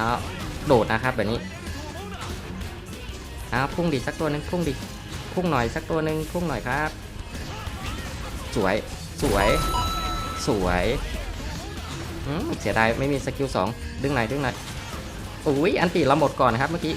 เอาโดดนะครับแบบนี้เอาพุ่งดิสักตัวหนึ่งพุ่งดิพุ่งหน่อยสักตัวหนึ่งพุ่งหน่อยครับ สวยสวยสวยอืมเสียดายไม่มีสกิลสองดึงหน่อยดึงหน่อยอุ้ยอันตีเราหมดก่อนนะครับเมื่อกี้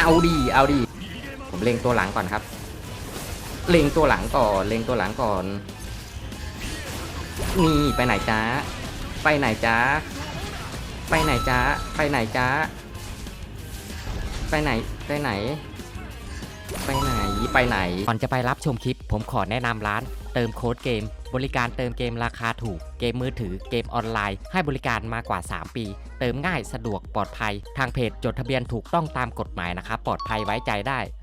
เอาดีเอาดีผมเล็งตัวหลังก่อนครับ เล็งตัวหลังก่อนเล็งตัวหลังก่อนนี่ไปไหนจ้าไปไหนจ้า ไปไหนจ้าไปไหนจ้าไปไหนไปไหน ไปไหนไปไหน ก่อนจะไปรับชมคลิป ผมขอแนะนำร้าน เติมโค้ดเกม บริการเติมเกมราคาถูก เกมมือถือเกมออนไลน์ ให้บริการมากว่า 3 ปี เติมง่ายสะดวกปลอดภัย ทางเพจจดทะเบียนถูกต้องตามกฎหมายนะครับปลอดภัยไว้ใจได้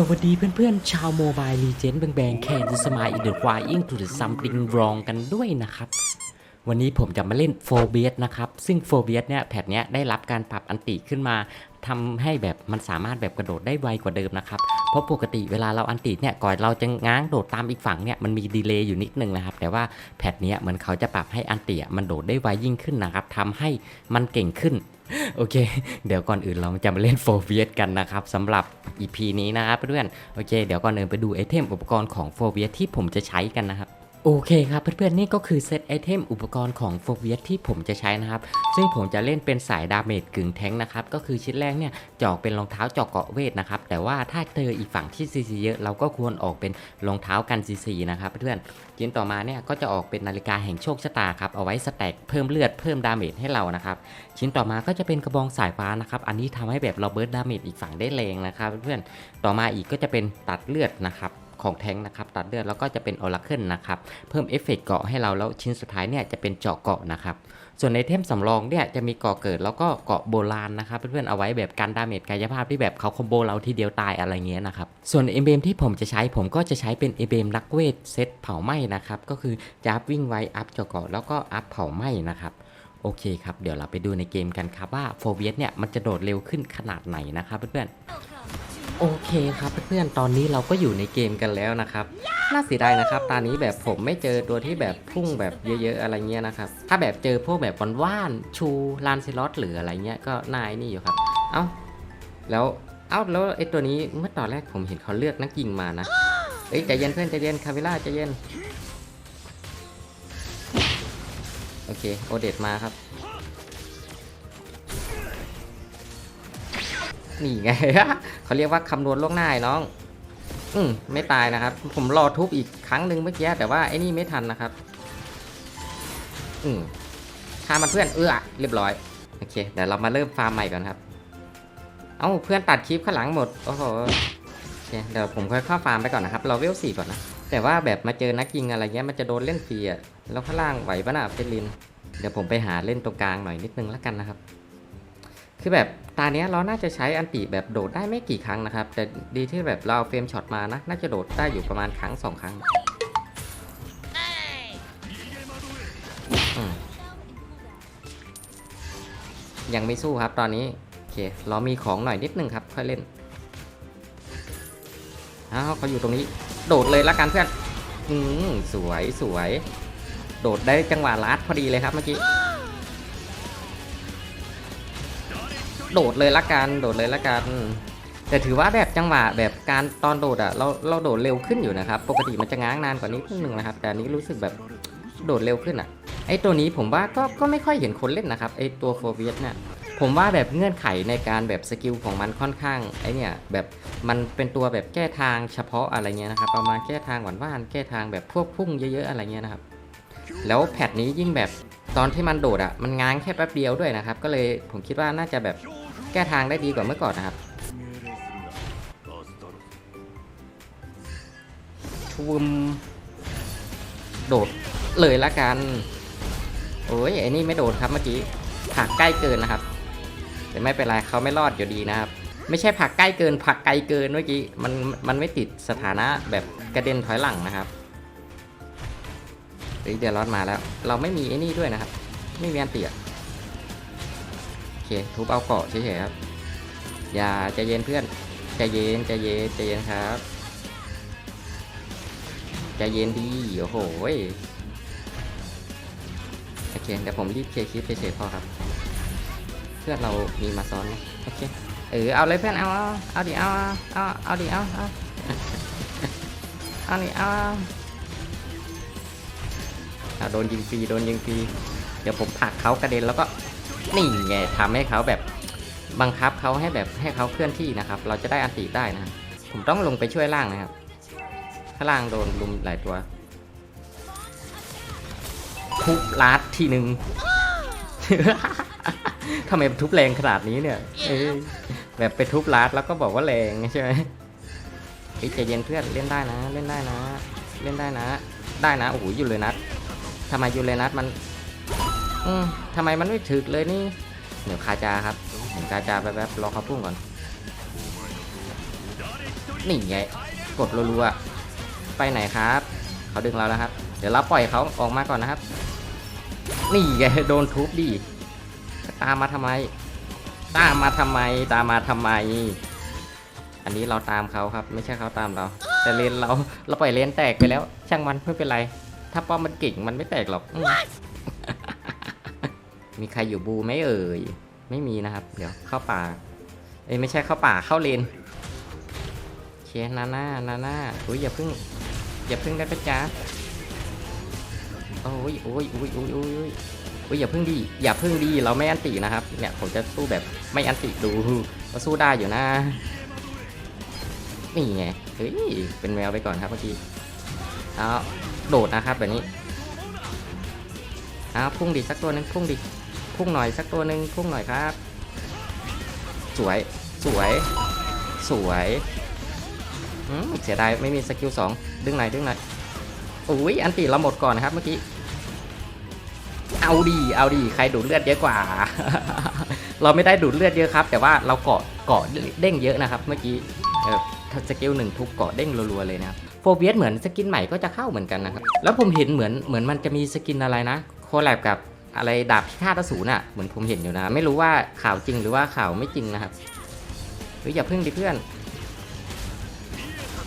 สวัสดีเพื่อนๆ ชาวโมบายลีเจนด์แบงๆแคนดูสมายอินเดอร์ควายอิงทูเดอะซัมติงรองกันด้วยนะครับ วันนี้ผมจะมาเล่นโฟเบียสนะครับ ซึ่งโฟเบียสเนี่ยแพทเนี้ยได้รับการปรับอันติขึ้นมาทำให้แบบมันสามารถแบบกระโดดได้ไวกว่าเดิมนะครับ เพราะปกติเวลาเราอันติเนี่ยก่อนเราจะง้างโดดตามอีกฝั่งเนี่ยมันมีดีเลย์อยู่นิดนึงนะครับ แต่ว่าแพทเนี้ยเหมือนเขาจะปรับให้อันติมันโดดได้ไวยิ่งขึ้นนะครับทำให้มันเก่งขึ้น โอเค เดี๋ยวก่อนอื่นเราจะมาเล่นโฟเวียสกันนะครับสำหรับ EP นี้นะครับเพื่อนโอเค เดี๋ยวก่อนอื่นไปดูไอเทมอุปกรณ์ของโฟเวียสที่ผมจะใช้กันนะครับ โอเคครับเพื่อนๆนี่ก็คือเซตไอเทมอุปกรณ์ของโฟเวียสที่ผมจะใช้นะครับ ซึ่งผมจะเล่นเป็นสายดาเมจกึ่งแทงนะครับ ก็คือชิ้นแรกเนี่ยจอกเป็นรองเท้าเจาะเกาะเวทนะครับ แต่ว่าถ้าเจออีกฝั่งที่ซีซีเยอะ เราก็ควรออกเป็นรองเท้ากันซีซีนะครับเพื่อนๆชิ้นต่อมาเนี่ยก็จะออกเป็นนาฬิกาแห่งโชคชะตาครับเอาไว้สแต็กเพิ่มเลือดเพิ่มดาเมจให้เรานะครับชิ้นต่อมาก็จะเป็นกระบองสายฟ้านะครับอันนี้ทำให้แบบเราเบิร์ดดาเมจอีกฝั่งได้แรงนะครับเพื่อนๆต่อมาอีกก็จะเป็นตัดเลือดนะครับ ของแท้งนะครับตัดเลือดแล้วก็จะเป็นออร์เคิลนะครับเพิ่มเอฟเฟกต์เกาะให้เราแล้วชิ้นสุดท้ายเนี่ยจะเป็นเจาะเกาะนะครับส่วนในเทมสำรองเนี่ยจะมีเกาะเกิดแล้วก็เกาะโบราณนะครับเพื่อนๆเอาไว้แบบกันดาเมจกายภาพที่แบบเขาคอมโบเราทีเดียวตายอะไรเงี้ยนะครับส่วนเอเบมที่ผมจะใช้ผมก็จะใช้เป็นเอเบมนักเวทเซตเผาไหม้นะครับก็คือจะอัพวิ่งไวอัพเจาะเกาะแล้วก็อัพเผาไหม้นะครับโอเคครับ เดี๋ยวเราไปดูในเกมกันครับว่าโฟเวียสเนี่ยมันจะโดดเร็วขึ้นขนาดไหนนะครับเพื่อนๆ โอเคครับเพื่อนๆ ตอนนี้เราก็อยู่ในเกมกันแล้วนะครับ น่าเสียดายนะครับ ตอนนี้แบบผมไม่เจอตัวที่แบบพุ่งแบบเยอะๆอะไรเงี้ยนะครับ ถ้าแบบเจอพวกแบบว่านๆชูลานซิลอสหรืออะไรเงี้ยก็นายนี่อยู่ครับ เอ้า แล้ว เอ้า แล้วไอ้ตัวนี้เมื่อตอนแรกผมเห็นเขาเลือกนักยิงมานะ เอ้ยใจเย็นเพื่อนใจเย็นคาเวล่าใจเย็น โอเค โอเดตมาครับ นี่ไง เขาเรียกว่าคำนวณล่วงหน้าน้อง อืมไม่ตายนะครับ ผมรอทุบอีกครั้งหนึ่งเมื่อกี้แต่ว่าไอ้นี่ไม่ทันนะครับ อืมฆ่ามันเพื่อนเอื้อเรียบร้อยโอเคเดี๋ยวเรามาเริ่มฟาร์มใหม่ก่อนครับ เอ้าเพื่อนตัดคลิปข้างหลังหมดโอ้โหโอเคเดี๋ยวผมค่อยเข้าฟาร์มไปก่อนนะครับ เราเวลสี่ก่อนนะแต่ว่าแบบมาเจอนักยิงอะไรเงี้ยมันจะโดนเล่นฟรีอะแล้วข้างล่างไหวปะน่ะเฟลิน เดี๋ยวผมไปหาเล่นตรงกลางหน่อยนิดนึงแล้วกันนะครับ คือแบบตาเนี้ยเราน่าจะใช้อันติแบบโดดได้ไม่กี่ครั้งนะครับ แต่ดีที่แบบเราเอาเฟรมช็อตมานะ น่าจะโดดได้อยู่ประมาณครั้งสองครั้งยังไม่สู้ครับตอนนี้โอเคเรามีของหน่อยนิดนึงครับ ค่อยเล่นอ้าวเขาอยู่ตรงนี้ โดดเลยละกันเพื่อนอืมสวยสวย โดดได้จังหวะลัดพอดีเลยครับเมื่อกี้ โดดเลยละกันโดดเลยละกัน แต่ถือว่าแบบจังหวะแบบการตอนโดดอะเราเราโดดเร็วขึ้นอยู่นะครับ ปกติมันจะง้างนานกว่านี้นิดนึงนะครับ แต่อันนี้รู้สึกแบบโดดเร็วขึ้นอะไอตัวนี้ผมว่าก็ก็ไม่ค่อยเห็นคนเล่นนะครับไอตัวโฟเวียสเนี่ยผมว่าแบบเงื่อนไขในการแบบสกิลของมันค่อนข้างไอเนี่ยแบบมันเป็นตัวแบบแก้ทางเฉพาะอะไรเงี้ยนะครับประมาณแก้ทางหวานว่านแก้ทางแบบพวกพุ่งเยอะๆอะไรเงี้ยนะครับ แล้วแพทนี้ยิ่งแบบตอนที่มันโดดอะมันง้างแค่แป๊บเดียวด้วยนะครับ ก็เลยผมคิดว่าน่าจะแบบ ก้ทางได้ดีกว่าเมื่อก่อนนะครับชุมโดดเลยละกันโอ้ยไอ้นี่ไม่โดดครับเมื่อกี้ผักใกล้เกินนะครับ แต่ไม่เป็นไรเขาไม่รอดอยู่ดีนะครับ ไม่ใช่ผักใกล้เกิน ผักไกลเกินเมื่อกี้มันมันไม่ติดสถานะแบบกระเด็นถอยหลังนะครับเฮ้ยเดี๋ยวรอดมาแล้ว เราไม่มีไอ้นี่ด้วยนะครับ ไม่มีอันเตียโอ เคทุบเอาเกาะเฉยๆครับ อย่าใจเย็นเพื่อนใจเย็นใจเย็นใจเย็นครับใจเย็นดีโอ้โหยโอเคเดี๋ยวผมรีบเคลียร์คลิปเฉยๆพอครับ เพื่อนเรามีมาซ้อนโอเคเออเอาเลยเพื่อนเอาเอาเอาดิเอาเอาเอาเอาดิเอาเอาเอาดิเอาเอาโดนยิงฟรีโดนยิงฟรีเดี๋ยวผมผลักเขากระเด็นแล้วก็ นี่ไงทำให้เขาแบบบังคับเขาให้แบบให้เขาเคลื่อนที่นะครับ เราจะได้อันติได้นะ ผมต้องลงไปช่วยล่างนะครับ ถ้าล่างโดนลุมหลายตัว ทุบลัดทีหนึ่งทำไมทุบแรงขนาดนี้เนี่ยแบบไปทุบลัดแล้วก็บอกว่าแรงใช่ไหมเฮ้ใจเย็นเพื่อนเล่นได้นะ เล่นได้นะ เล่นได้นะ ได้นะโอ้โหอยู่เลยนัดทำไมอยู่เลยนัดมัน อืมทำไมมันไม่ถึกเลยนี่ เดี๋ยวคาจาครับเห็นกาจาแป๊บๆรอเขาพุ่งก่อน นี่ไง กดรัวๆ ไปไหนครับ เขาดึงเราแล้วครับ เดี๋ยวเราปล่อยเขาออกมาก่อนนะครับ นี่ไงโดนทุบดิ ตามมาทำไม ตามมาทำไม ตามมาทำไม อันนี้เราตามเขาครับ ไม่ใช่เขาตามเรา แต่เลนเรา เราปล่อยเลนแตกไปแล้ว ช่างมันไม่เป็นไร ถ้าป้อมมันเก่งมันไม่แตกหรอก มีใครอยู่บูไหมเอ่ย ไม่มีนะครับ เดี๋ยวเข้าป่า เอ้ยไม่ใช่เข้าป่าเข้าเลนโอเคนาน่านาน่าอุ้ยอย่าเพึ่ง อย่าเพึ่งได้ปะจ๊ะโอ้ยโอ้ยโอ้ยโอ้ยโอ้ยโอ้ยโอ้ยอย่าพึ่งดีอย่าพึ่งดีเราไม่อันตินะครับ เนี่ยผมจะสู้แบบไม่อันติดูว่าสู้ได้อยู่นะ นี่ไง เฮ้ย เป็นแมวไปก่อนครับเมื่อกี้เอาโดดนะครับแบบนี้เอาพุ่งดิสักตัวหนึงพุ่งดิ พุ่งหน่อยสักตัวหนึ่งพุ่งหน่อยครับ สวยสวย สวยเสียดายไม่มีสกิลสองดึงไหนอยดึงไหนอยอุ้ยอันตีเราหมดก่อนนะครับเมื่อกี้เอาดีเอาดีใครดูดเลือดเยอะกว่า เราไม่ได้ดูดเลือดเยอะครับ แต่ว่าเราเกาะเกาะเด้งเยอะนะครับ เมื่อกี้เออสกิลหนึ่งทุบเกาะเด้งรัวๆเลยนะครับโฟเวียสเหมือนสกินใหม่ก็จะเข้าเหมือนกันนะครับ แล้วผมเห็นเหมือนเหมือนมันจะมีสกินอะไรนะโคแลบกับ อะไรดาบพิฆาตอสูรน่ะเหมือนผมเห็นอยู่นะ ไม่รู้ว่าข่าวจริงหรือว่าข่าวไม่จริงนะครับเฮ้ยอย่าพึ่งดิเพื่อน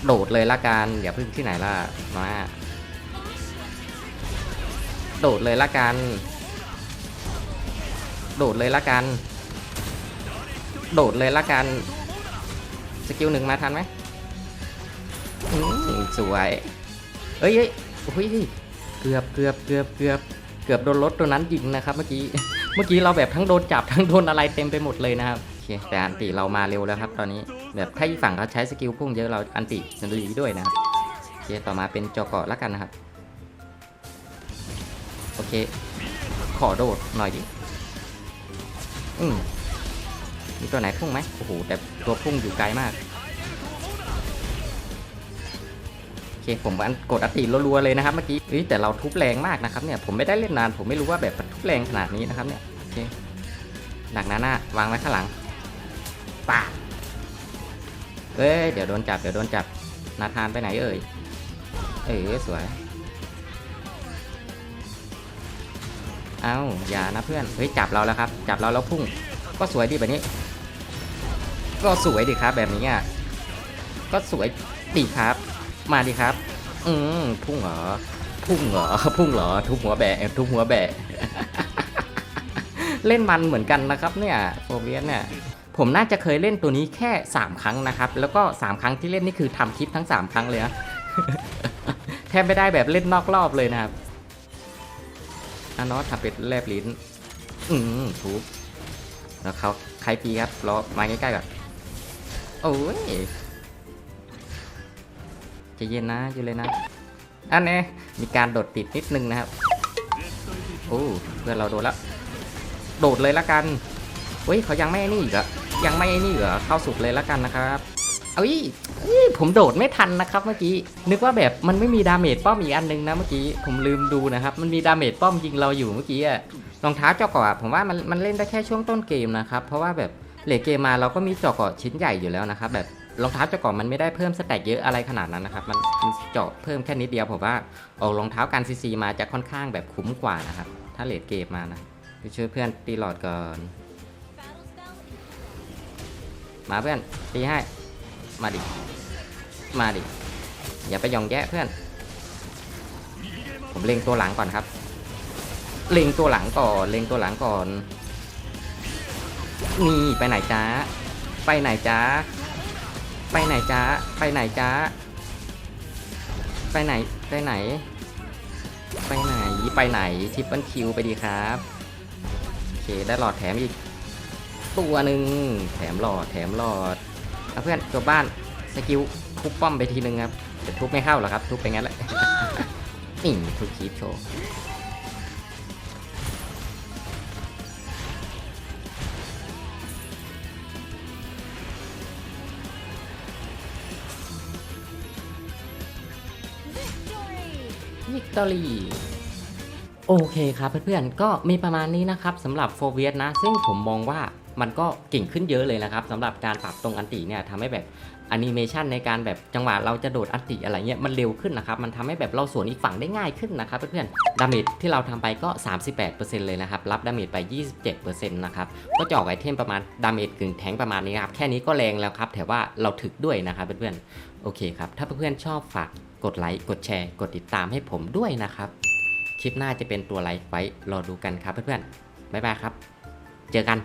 โดดเลยละกันอย่าพึ่งที่ไหนล่ะมาโดดเลยละกัน โดดเลยละกัน โดดเลยละกัน สกิลหนึ่งมาทันไหมสวย เอ้ยเอ้ยโอ้ยเกือบเกือบเกือบเกือบ กือบโดนรถตัวนั้นยิงนะครับเมื่อกี้ เมื่อกี้เราแบบทั้งโดนจับทั้งโดนอะไรเต็มไปหมดเลยนะครับ โอเค แต่อันติเรามาเร็วแล้วครับ ตอนนี้ แบบถ้าอีกฝั่งเขาใช้สกิลพุ่งเยอะเราอันติจะดีด้วยนะครับ โอเคต่อมาเป็นจอเกาะแล้วกันนะครับ โอเค ขอโดดหน่อยดิ อืมมีตัวไหนพุ่งไหมโอ้โห แต่ตัวพุ่งอยู่ไกลมาก ผมอันกดอัติรัวๆเลยนะครับเมื่อกี้เฮ้ยแต่เราทุบแรงมากนะครับเนี่ยผมไม่ได้เล่นนานผมไม่รู้ว่าแบบทุบแรงขนาดนี้นะครับเนี่ยโอเคดักหน้าหน้าวางไว้ข้างหลังป่าเอ้ยเดี๋ยวโดนจับเดี๋ยวโดนจับนาธานไปไหนเอ่ยเออสวยเอาอย่านะเพื่อนเฮ้ยจับเราแล้วครับจับเราแล้วพุ่ง ก็สวยดีแบบนี้ ก็สวยดีครับแบบนี้อะก็สวยดีครับ มาดีครับ อืมพุ่งเหรอ พุ่งเหรอ พุ่งเหรอ ทุบหัวแบะ ทุบหัวแบะ เล่นมันเหมือนกันนะครับ เนี่ยโฟเวียสเนี่ย ผมน่าจะเคยเล่นตัวนี้แค่ 3 ครั้งนะครับ แล้วก็ 3 ครั้งที่เล่นนี่คือทำคลิปทั้ง 3 ครั้งเลยนะ แทบไม่ได้แบบเล่นนอกรอบเลยนะครับอานอทำเป็นแลบลิ้น อืมถูกแล้วเขาใครปีครับรอมาใกล้ๆก่อนโอ้ย จะเย็นนะอยู่เลยนะ อันนี้มีการโดดติดนิดนึงนะครับ โอ้เพื่อนเราโดดแล้ว โดดเลยละกันเฮ้ยเขายังไม่นี่อีกหรอะยังไม่นี่เหรอเข้าสุดเลยละกันนะครับเอ้ยผมโดดไม่ทันนะครับเมื่อกี้ นึกว่าแบบมันไม่มีดาเมจป้อมอีกอันนึงนะเมื่อกี้ผมลืมดูนะครับ มันมีดาเมจป้อมยิงเราอยู่เมื่อกี้อะรองเท้าเจาะเกาะอะผมว่ามันมันเล่นได้แค่ช่วงต้นเกมนะครับ เพราะว่าแบบเหลทเกมมาเราก็มีเจาะเกาะชิ้นใหญ่อยู่แล้วนะครับแบบ รองเท้าเจาะเกาะมันไม่ได้เพิ่มสแต็กเยอะอะไรขนาดนั้นนะครับ มันเจาะเพิ่มแค่นิดเดียวผมว่าเอารองเท้าการซีซีมาจะค่อนข้างแบบคุ้มกว่านะครับ ถ้าเลทเกมมานะไปช่วยเพื่อนตีหลอดก่อน มาเพื่อนตีให้ มาดิ มาดิ อย่าไปยองแยะเพื่อน ผมเล็งตัวหลังก่อนครับ เล็งตัวหลังก่อน เล็งตัวหลังก่อน นี่ไปไหนจ้า ไปไหนจ้า ไปไหนจ้าไปไหนจ้าไปไหนไปไหน ไปไหนไปไหนทิปเปิลคิวไปดีครับโอเคได้หลอดแถมอีกตัวหนึ่งแถมหลอดแถมหลอดเอาเพื่อนตัวบ้านสกิลทุบป้อมไปทีนึงครับแต่ทุบไม่เข้าหรอครับทุบไปงั้นแหละนี่ทุบคีบโชว์ วิกตอรี่โอเคครับเพื่อนๆก็มีประมาณนี้นะครับสำหรับโฟเวียสนะ ซึ่งผมมองว่ามันก็เก่งขึ้นเยอะเลยนะครับสำหรับการปรับตรงอันติเนี่ยทำให้แบบแอนิเมชันในการแบบจังหวะเราจะโดดอันติอะไรเงี้ยมันเร็วขึ้นนะครับ มันทำให้แบบเราสวนอีกฝั่งได้ง่ายขึ้นนะครับเพื่อนๆดาเมจที่เราทำไปก็ 38%เลยนะครับ รับดาเมจไป 27%นะครับ ก็จะออกไอเทมประมาณดาเมจกึ่งแทงประมาณนี้ครับ แค่นี้ก็แรงแล้วครับแต่ว่าเราถึกด้วยนะครับเพื่อนๆโอเคครับ ถ้าเพื่อนๆชอบฝาก กดไลค์กดแชร์ กดติดตามให้ผมด้วยนะครับ คลิปหน้าจะเป็นตัวอะไรไว้รอดูกันครับเพื่อนๆบ๊ายบายครับ เจอกัน